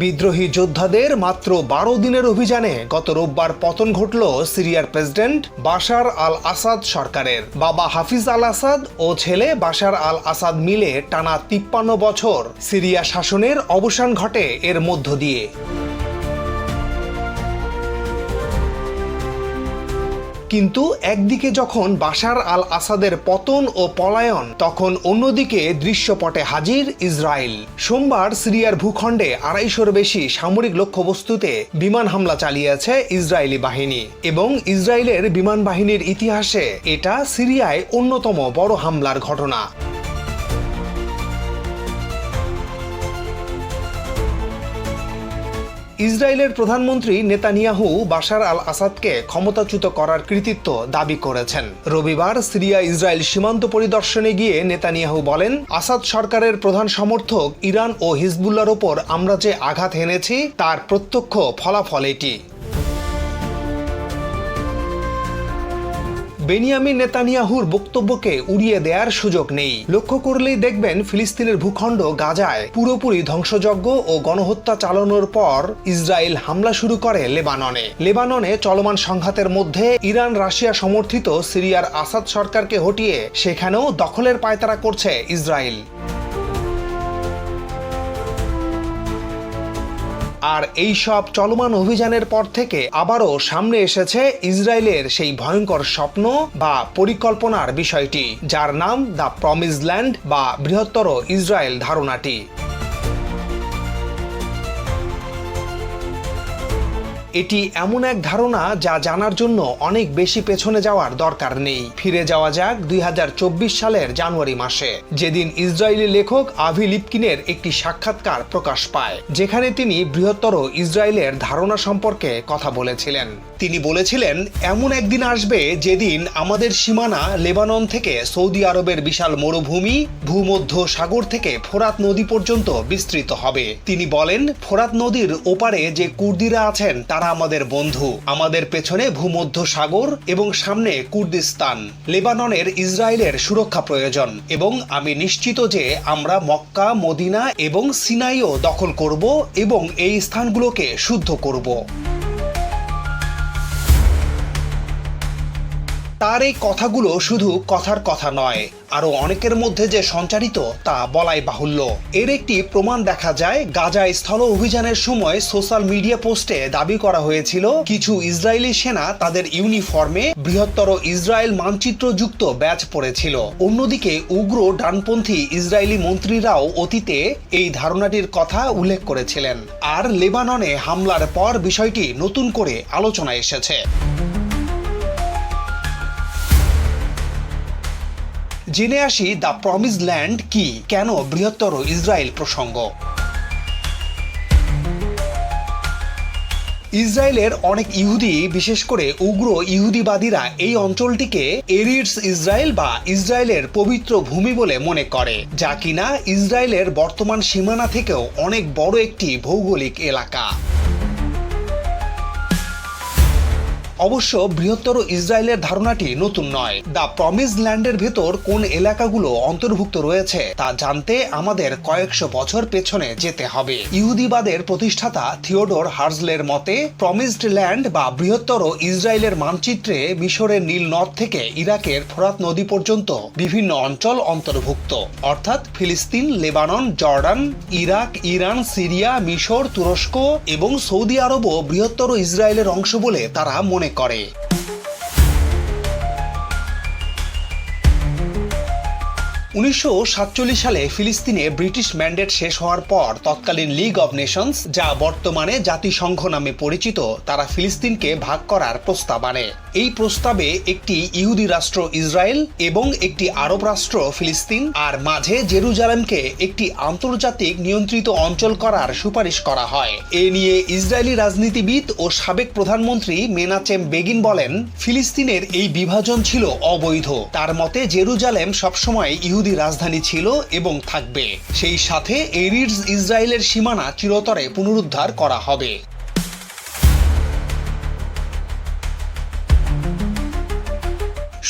বিদ্রোহী যোদ্ধাদের মাত্র বারো দিনের অভিযানে গত রোববার পতন ঘটল সিরিয়ার প্রেসিডেন্ট বাশার আল আসাদ সরকারের। বাবা হাফিজ আল আসাদ ও ছেলে বাশার আল আসাদ মিলে টানা তিপ্পান্ন বছর সিরিয়া শাসনের অবসান ঘটে এর মধ্য দিয়ে। কিন্তু একদিকে যখন বাশার আল আসাদের পতন ও পলায়ন, তখন অন্যদিকে দৃশ্যপটে হাজির ইসরায়েল সোমবার সিরিয়ার ভূখণ্ডে আড়াইশোর বেশি সামরিক লক্ষ্যবস্তুতে বিমান হামলা চালিয়েছে ইসরায়েলি বাহিনী এবং ইসরায়েলের বিমান বাহিনীর ইতিহাসে এটা সিরিয়ায় অন্যতম বড় হামলার ঘটনা। ইসরায়েলের প্রধানমন্ত্রী নেতানিয়াহু বাশার আল আসাদকে ক্ষমতাচ্যুত করার কৃতিত্ব দাবি করেছেন। রবিবার সিরিয়া ইসরায়েল সীমান্ত পরিদর্শনে গিয়ে নেতানিয়াহু বলেন, আসাদ সরকারের প্রধান সমর্থক ইরান ও হিজবুল্লার ওপর আমরা যে আঘাত হেনেছি তার প্রত্যক্ষ ফলাফল এটি। বেনিয়ামিন নেতানিয়াহুর বক্তব্যকে উড়িয়ে দেয়ার সুযোগ নেই। লক্ষ্য করলেই দেখবেন ফিলিস্তিনের ভূখণ্ড গাজায় পুরোপুরি ধ্বংসযজ্ঞ ও গণহত্যা চালানোর পর ইসরায়েল হামলা শুরু করে লেবাননে। লেবাননে চলমান সংঘাতের মধ্যে ইরান, রাশিয়া সমর্থিত সিরিয়ার আসাদ সরকারকে হটিয়ে সেখানেও দখলের পায়তারা করছে ইসরায়েল। আর এই সব চলমান অভিযানের পর থেকে আবারও সামনে এসেছে ইসরায়েলের সেই ভয়ঙ্কর স্বপ্ন বা পরিকল্পনার বিষয়টি, যার নাম দ্য প্রমিস ল্যান্ড বা বৃহত্তর ইসরায়েল ধারণাটি। এটি এমন এক ধারণা যা জানার জন্য অনেক বেশি পেছনে যাওয়ার দরকার নেই। ফিরে যাওয়া যাক দুই সালের জানুয়ারি মাসে, যেদিন ইসরায়েলি লেখক আভি লিপকিনের একটি সাক্ষাৎকার প্রকাশ পায়, যেখানে তিনি বৃহত্তর ইসরায়েলের ধারণা সম্পর্কে কথা বলেছিলেন। তিনি বলেছিলেন, এমন একদিন আসবে যেদিন আমাদের সীমানা লেবানন থেকে সৌদি আরবের বিশাল মরুভূমি, ভূমধ্য সাগর থেকে ফোরাত নদী পর্যন্ত বিস্তৃত হবে। তিনি বলেন, ফোরাত নদীর ওপারে যে কুর্দিরা আছেন, তারা আমাদের বন্ধু। আমাদের পেছনে ভূমধ্য সাগর এবং সামনে কুর্দিস্তান। লেবাননের ইসরায়েলের সুরক্ষা প্রয়োজন এবং আমি নিশ্চিত যে আমরা মক্কা, মদিনা এবং সিনাইও দখল করব এবং এই স্থানগুলোকে শুদ্ধ করব। তার এই কথাগুলো শুধু কথার কথা নয়, আরও অনেকের মধ্যে যে সঞ্চারিত তা বলাই বাহুল্য। এর একটি প্রমাণ দেখা যায়, গাজা স্থল অভিযানের সময় সোশ্যাল মিডিয়া পোস্টে দাবি করা হয়েছিল, কিছু ইসরায়েলি সেনা তাদের ইউনিফর্মে বৃহত্তর ইসরায়েল মানচিত্র যুক্ত ব্যাচ পড়েছিল অন্যদিকে উগ্র ডানপন্থী ইসরায়েলি মন্ত্রীরাও অতীতে এই ধারণাটির কথা উল্লেখ করেছিলেন। আর লেবাননে হামলার পর বিষয়টি নতুন করে আলোচনায় এসেছে। জেনে আসি দ্য প্রমিস ল্যান্ড কি? কেন বৃহত্তর ইসরায়েল প্রসঙ্গ? ইসরায়েলের অনেক ইহুদি, বিশেষ করে উগ্র ইহুদিবাদীরা এই অঞ্চলটিকে এরিডস ইসরায়েল বা ইসরায়েলের পবিত্র ভূমি বলে মনে করে, যা কিনা ইসরায়েলের বর্তমান সীমানা থেকেও অনেক বড় একটি ভৌগোলিক এলাকা। অবশ্য বৃহত্তর ইসরায়েলের ধারণাটি নতুন নয়। দ্য প্রমিস ল্যান্ডের ভেতর কোন এলাকাগুলো অন্তর্ভুক্ত রয়েছে, তা জানতে আমাদের কয়েকশো বছর পেছনে যেতে হবে। ইহুদিবাদের প্রতিষ্ঠাতা থিওডোর হার্জলের মতে, প্রমিসড ল্যান্ড বা বৃহত্তর ইসরায়েলের মানচিত্রে মিশরের নীল নদ থেকে ইরাকের ফোরাত নদী পর্যন্ত বিভিন্ন অঞ্চল অন্তর্ভুক্ত। অর্থাৎ ফিলিস্তিন, Lebanon, Jordan, Iraq, Iran, Syria, মিশর, তুরস্ক এবং সৌদি আরবও বৃহত্তর ইসরায়েলের অংশ বলে তারা মনে করে। উনিশশো সাতচল্লিশ সালে ফিলিস্তিনে ব্রিটিশ ম্যান্ডেট শেষ হওয়ার পর তৎকালীন লিগ অব নেশনস যা বর্তমানে জাতিসংঘ নামে পরিচিত, তারা ফিলিস্তিনকে ভাগ করার প্রস্তাব আনে। এই প্রস্তাবে একটি ইহুদি রাষ্ট্র ইসরায়েল এবং একটি আরব রাষ্ট্র ফিলিস্তিন, আর মাঝে জেরুজালেমকে একটি আন্তর্জাতিক নিয়ন্ত্রিত অঞ্চল করার সুপারিশ করা হয়। এ নিয়ে ইসরায়েলি রাজনীতিবিদ ও সাবেক প্রধানমন্ত্রী মেনাচেম বেগিন বলেন, ফিলিস্তিনের এই বিভাজন ছিল অবৈধ। তার মতে, জেরুজালেম সবসময় ইহুদি রাজধানী ছিল এবং থাকবে। সেই সাথে এরিডস ইসরায়েলের সীমানা চিরতরে পুনরুদ্ধার করা হবে।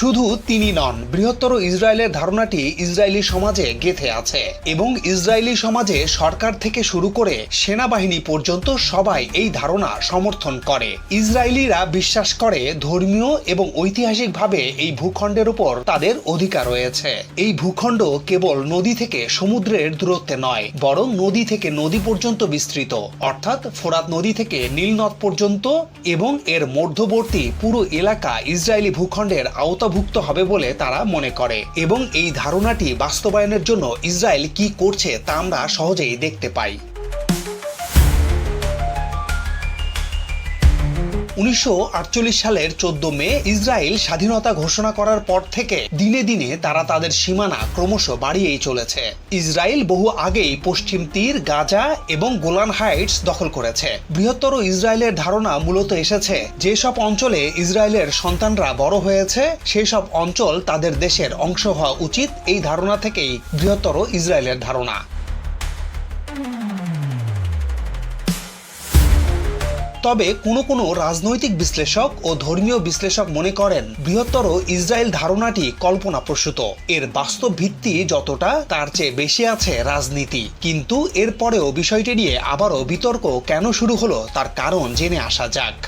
শুধু তিনি নন, বৃহত্তর ইসরায়েলের ধারণাটি ইসরায়েলি সমাজে গেথে আছে এবং ইসরায়েলি সমাজে সরকার থেকে শুরু করে সেনাবাহিনী পর্যন্ত সবাই এই ধারণা সমর্থন করে। ইসরায়েলিরা বিশ্বাস করে ধর্মীয় এবং ঐতিহাসিকভাবে এই ভূখণ্ডের উপর তাদের অধিকার রয়েছে। এই ভূখণ্ড কেবল নদী থেকে সমুদ্রের দূরত্বে নয়, বরং নদী থেকে নদী পর্যন্ত বিস্তৃত। অর্থাৎ ফোরাত নদী থেকে নীল নদ পর্যন্ত এবং এর মধ্যবর্তী পুরো এলাকা ইসরায়েলি ভূখণ্ডের আওতাভুক্ত হবে বলে তারা মনে করে। এবং এই ধারণাটি বাস্তবায়নের জন্য ইসরায়েল কি করছে তা আমরা সহজেই দেখতে পাই। উনিশশো আটচল্লিশ সালের চোদ্দ মে ইসরায়েল স্বাধীনতা ঘোষণা করার পর থেকে দিনে দিনে তারা তাদের সীমানা ক্রমশ বাড়িয়েই চলেছে। ইসরায়েল বহু আগেই পশ্চিম তীর, গাজা এবং গোলান হাইটস দখল করেছে। বৃহত্তর ইসরায়েলের ধারণা মূলত এসেছে যেসব অঞ্চলে ইসরায়েলের সন্তানরা বড় হয়েছে, সেই সব অঞ্চল তাদের দেশের অংশ হওয়া উচিত, এই ধারণা থেকেই বৃহত্তর ইসরায়েলের ধারণা। তবে কোনো কোনো রাজনৈতিক বিশ্লেষক ও ধর্মীয় বিশ্লেষক মনে করেন বৃহত্তর ইসরায়েল ধারণাটি কল্পনাপ্রসূত। এর বাস্তব ভিত্তি যতটা, তার চেয়ে বেশি আছে রাজনীতি। কিন্তু এরপরেও বিষয়টি নিয়ে আবারও বিতর্ক কেন শুরু হলো তার কারণ জেনে আসা যাক।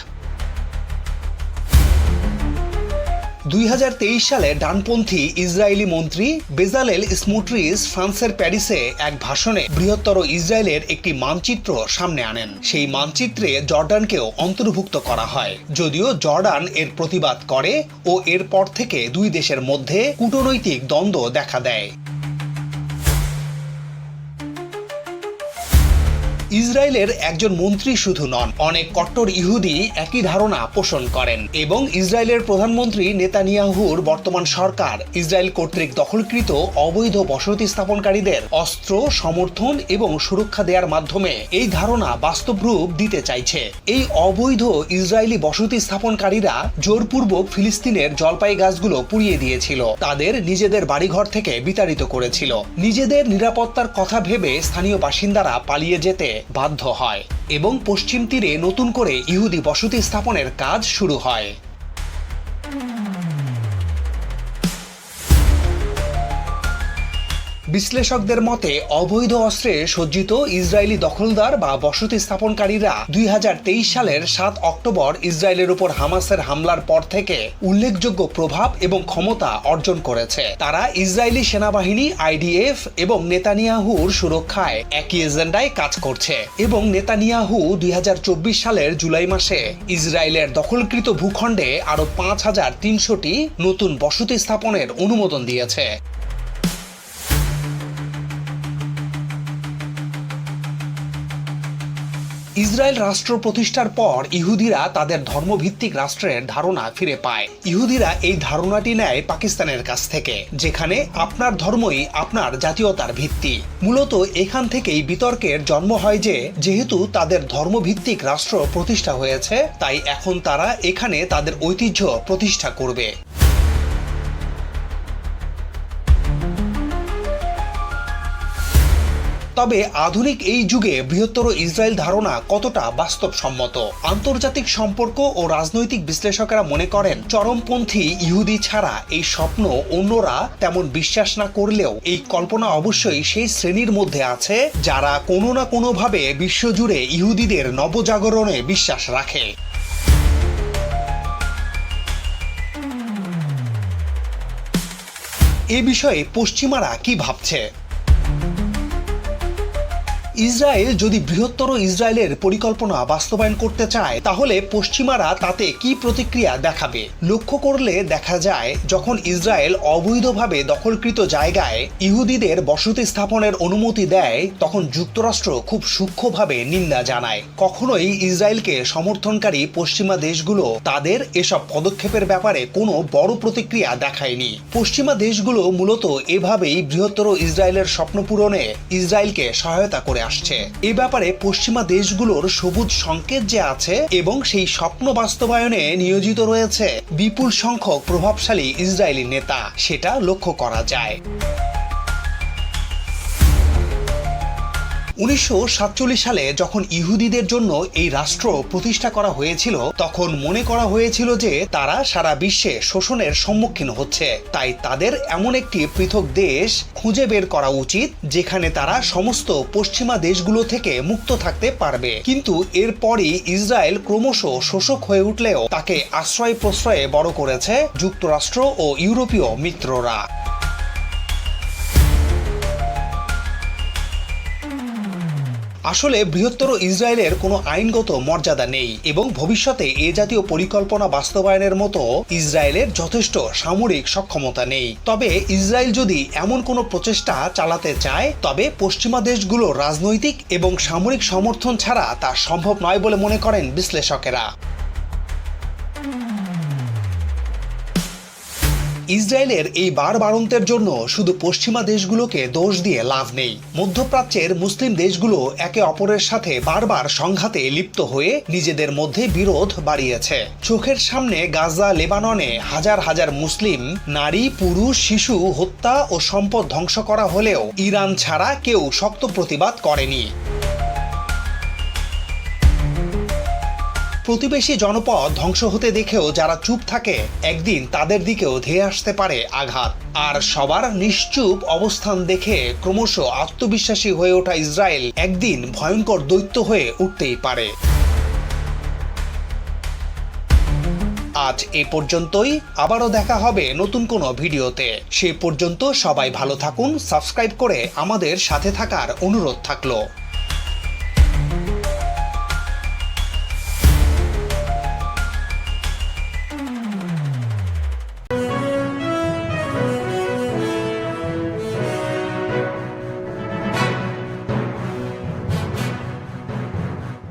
দুই হাজার তেইশ সালে ডানপন্থী ইসরায়েলি মন্ত্রী বেজালেল স্মুটরিস ফ্রান্সের প্যারিসে এক ভাষণে বৃহত্তর ইসরায়েলের একটি মানচিত্র সামনে আনেন। সেই মানচিত্রে জর্ডানকেও অন্তর্ভুক্ত করা হয়। যদিও জর্ডান এর প্রতিবাদ করে ও এরপর থেকে দুই দেশের মধ্যে কূটনৈতিক দ্বন্দ্ব দেখা দেয়। ইসরায়েলের একজন মন্ত্রী শুধু নন, অনেক কট্টর ইহুদি একই ধারণা পোষণ করেন। এবং ইসরায়েলের প্রধানমন্ত্রী নেতানিয়াহুর বর্তমান সরকার, ইসরায়েল কর্তৃক দখলকৃত অবৈধ বসতি স্থাপনকারীদের অস্ত্র, সমর্থন এবং সুরক্ষা দেওয়ার মাধ্যমে এই ধারণা বাস্তব রূপ দিতে চাইছে। এই অবৈধ ইসরায়েলি বসতি স্থাপনকারীরা জোরপূর্বক ফিলিস্তিনের জলপাই গাছগুলো পুড়িয়ে দিয়েছিল। তাদের নিজেদের বাড়িঘর থেকে বিতাড়িত করেছিল। নিজেদের নিরাপত্তার কথা ভেবে স্থানীয় বাসিন্দারা পালিয়ে যেতে বাধ্য হয় এবং পশ্চিম তীরে নতুন করে ইহুদি বসতি স্থাপনের কাজ শুরু হয়। বিশ্লেষকদের মতে, অবৈধ অস্ত্রে সজ্জিত ইসরায়েলি দখলদার বা বসতি স্থাপনকারীরা দুই হাজার তেইশ সালের সাত অক্টোবর ইসরায়েলের উপর হামাসের হামলার পর থেকে উল্লেখযোগ্য প্রভাব এবং ক্ষমতা অর্জন করেছে। তারা ইসরায়েলি সেনাবাহিনী, আইডিএফ এবং নেতানিয়াহুর সুরক্ষায় একই এজেন্ডায় কাজ করছে এবং নেতানিয়াহু দুই হাজার চব্বিশ সালের জুলাই মাসে ইসরায়েলের দখলকৃত ভূখণ্ডে আরও পাঁচ হাজার তিনশোটি নতুন বসতি স্থাপনের অনুমোদন দিয়েছে। ইসরায়েল রাষ্ট্র প্রতিষ্ঠার পর ইহুদিরা তাদের ধর্মভিত্তিক রাষ্ট্রের ধারণা ফিরে পায়। ইহুদিরা এই ধারণাটি নেয় পাকিস্তানের কাছ থেকে, যেখানে আপনার ধর্মই আপনার জাতীয়তার ভিত্তি। মূলত এখান থেকেই বিতর্কের জন্ম হয় যে, যেহেতু তাদের ধর্মভিত্তিক রাষ্ট্র প্রতিষ্ঠা হয়েছে, তাই এখন তারা এখানে তাদের ঐতিহ্য প্রতিষ্ঠা করবে। তবে আধুনিক এই যুগে বৃহত্তর ইসরায়েল ধারণা কতটা বাস্তবসম্মত? আন্তর্জাতিক সম্পর্ক ও রাজনৈতিক বিশ্লেষকেরা মনে করেন, চরমপন্থী ইহুদি ছাড়া এই স্বপ্ন অন্যরা তেমন বিশ্বাস না করলেও এই কল্পনা অবশ্যই সেই শ্রেণির মধ্যে আছে যারা কোনো না কোনোভাবে বিশ্বজুড়ে ইহুদিদের নবজাগরণে বিশ্বাস রাখে। এ বিষয়ে পশ্চিমারা কি ভাবছে? ইসরায়েল যদি বৃহত্তর ইসরায়েলের পরিকল্পনা বাস্তবায়ন করতে চায়, তাহলে পশ্চিমারা তাতে কি প্রতিক্রিয়া দেখাবে? লক্ষ্য করলে দেখা যায়, যখন ইসরায়েল অবৈধভাবে দখলকৃত জায়গায় ইহুদিদের বসতি স্থাপনের অনুমতি দেয়, তখন যুক্তরাষ্ট্র খুব সূক্ষ্মভাবে নিন্দা জানায়। কখনোই ইসরায়েলকে সমর্থনকারী পশ্চিমা দেশগুলো তাদের এসব পদক্ষেপের ব্যাপারে কোনো বড় প্রতিক্রিয়া দেখায়নি। পশ্চিমা দেশগুলো মূলত এভাবেই বৃহত্তর ইসরায়েলের স্বপ্ন পূরণে ইসরায়েলকে সহায়তা করে আসছে। এ ব্যাপারে পশ্চিমা দেশগুলোর সবুজ সংকেত যে আছে এবং সেই স্বপ্ন বাস্তবায়নে নিয়োজিত রয়েছে বিপুল সংখ্যক প্রভাবশালী ইসরায়েলি নেতা, সেটা লক্ষ্য করা যায়। উনিশশো সাতচল্লিশ সালে যখন ইহুদিদের জন্য এই রাষ্ট্র প্রতিষ্ঠা করা হয়েছিল, তখন মনে করা হয়েছিল যে তারা সারা বিশ্বে শোষণের সম্মুখীন হচ্ছে। তাই তাদের এমন একটি পৃথক দেশ খুঁজে বের করা উচিত, যেখানে তারা সমস্ত পশ্চিমা দেশগুলো থেকে মুক্ত থাকতে পারবে। কিন্তু এরপরই ইসরায়েল ক্রমশ শোষক হয়ে উঠলেও তাকে আশ্রয় প্রশ্রয়ে বড় করেছে যুক্তরাষ্ট্র ও ইউরোপীয় মিত্ররা। আসলে বৃহত্তর ইসরায়েলের কোনো আইনগত মর্যাদা নেই এবং ভবিষ্যতে এ জাতীয় পরিকল্পনা বাস্তবায়নের মতো ইসরায়েলের যথেষ্ট সামরিক সক্ষমতা নেই। তবে ইসরায়েল যদি এমন কোনো প্রচেষ্টা চালাতে চায়, তবে পশ্চিমা দেশগুলো রাজনৈতিক এবং সামরিক সমর্থন ছাড়া তা সম্ভব নয় বলে মনে করেন বিশ্লেষকেরা। ইসরায়েলের এই বারবারন্তের জন্য শুধু পশ্চিমা দেশগুলোকে দোষ দিয়ে লাভ নেই। মধ্যপ্রাচ্যের মুসলিম দেশগুলো একে অপরের সাথে বারবার সংঘাতে লিপ্ত হয়ে নিজেদের মধ্যে বিরোধ বাড়িয়েছে। চোখের সামনে গাজা, লেবাননে হাজার হাজার মুসলিম, নারী, পুরুষ, শিশু, হত্যা ও সম্পদ ধ্বংস করা হলেও ইরান ছাড়া কেউ শক্ত প্রতিবাদ করেনি। প্রতিবেশী জনপদ ধ্বংস হতে দেখেও যারা চুপ থাকে, একদিন তাদের দিকেও ধেয়ে আসতে পারে আঘাত। আর সবার নিশ্চুপ অবস্থান দেখে ক্রমশ আত্মবিশ্বাসী হয়ে ওঠা ইসরায়েল একদিন ভয়ঙ্কর দৈত্য হয়ে উঠতেই পারে। আজ এ পর্যন্তই, আবারও দেখা হবে নতুন কোনো ভিডিওতে। সে পর্যন্ত সবাই ভালো থাকুন, সাবস্ক্রাইব করে আমাদের সাথে থাকার অনুরোধ থাকল।